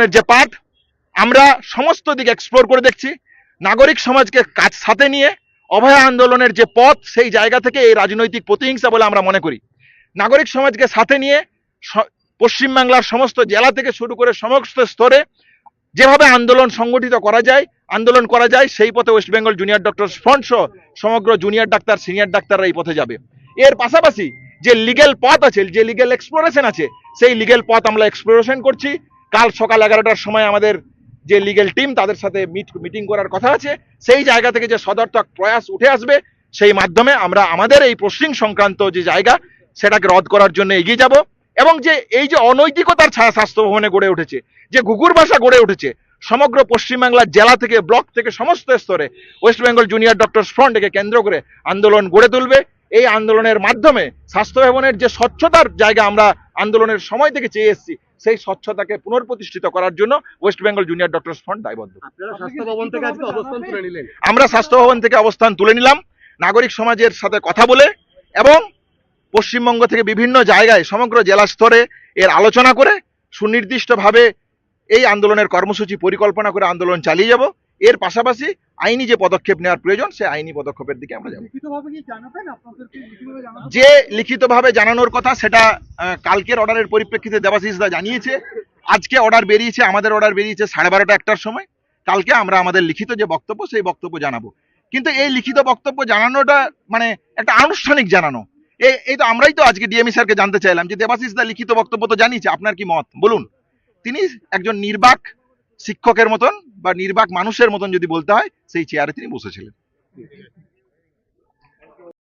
আন্দোলনের যে পাঠ, আমরা সমস্ত দিক এক্সপ্লোর করে দেখছি। নাগরিক সমাজকে কাজ সাথে নিয়ে অভয়া আন্দোলনের যে পথ, সেই জায়গা থেকে এই রাজনৈতিক প্রতিহিংসা বলে আমরা মনে করি। নাগরিক সমাজকে সাথে নিয়ে পশ্চিমবাংলার সমস্ত জেলা থেকে শুরু করে সমস্ত স্তরে যেভাবে আন্দোলন সংগঠিত করা যায়, আন্দোলন করা যায়, সেই পথে West Bengal junior doctor front সহ সমগ্র জুনিয়র ডাক্তার সিনিয়র ডাক্তাররা এই পথে যাবে। এর পাশাপাশি যে লিগেল পথ আছে, যে লিগেল এক্সপ্লোরেশন আছে, সেই লিগেল পথ আমরা এক্সপ্লোরেশন করছি। কাল সকাল এগারোটার সময় আমাদের যে লিগেল টিম তাদের সাথে মিট করার কথা আছে। সেই জায়গা থেকে যে সদর্থক প্রয়াস উঠে আসবে, সেই মাধ্যমে আমরা আমাদের এই পশ্চিম সংক্রান্ত যে জায়গা, সেটাকে রদ করার জন্য এগিয়ে যাব। এবং যে এই যে অনৈতিকতার ছায়া স্বাস্থ্য ভবনে গড়ে উঠেছে, যে ঘুঘুর ভাষা গড়ে উঠেছে, সমগ্র পশ্চিমবাংলার জেলা থেকে, ব্লক থেকে, সমস্ত স্তরে West Bengal junior doctor front একে কেন্দ্র করে আন্দোলন গড়ে তুলবে। এই আন্দোলনের মাধ্যমে স্বাস্থ্য ভবনের যে স্বচ্ছতার জায়গা আমরা আন্দোলনের সময় থেকে চেয়ে এসেছি সেই স্বচ্ছতাকে পুনর্প্রতিষ্ঠিত করার জন্য West Bengal junior doctor front দায়বদ্ধ। আমরা স্বাস্থ্য ভবন থেকে অবস্থান তুলে নিলাম নাগরিক সমাজের সাথে কথা বলে এবং পশ্চিমবঙ্গ থেকে বিভিন্ন জায়গায় সমগ্র জেলা স্তরে এর আলোচনা করে সুনির্দিষ্টভাবে এই আন্দোলনের কর্মসূচি পরিকল্পনা করে আন্দোলন চালিয়ে যাব। এর পাশাপাশি আইনি যে পদক্ষেপ নেওয়ার প্রয়োজন সে আইনি পদক্ষেপের দিকে আমরা যাব। যে লিখিতভাবে জানানোর কথা সেটা কালকের অর্ডারের পরিপ্রেক্ষিতে দেবাশিস দা জানিয়েছে। আজকে অর্ডার বেরিয়েছে আমাদের অর্ডার বেরিয়েছে সাড়ে বারোটা একটার সময়। কালকে আমরা আমাদের লিখিত যে বক্তব্য সেই বক্তব্য জানাব। কিন্তু এই লিখিত বক্তব্য জানানোটা মানে একটা আনুষ্ঠানিক জানানো। এই এই তো আমরাই তো আজকে ডিএমই স্যারকে জানতে চাইলাম যে দেবাশিস দা লিখিত বক্তব্য তো জানিয়েছে আপনার কি মত? বলুন। তিনি একজন নির্বাক শিক্ষকের মতন বা নির্বাক মানুষের মতন যদি বলতে হয় সেই চেয়ারে তিনি বসেছিলেন।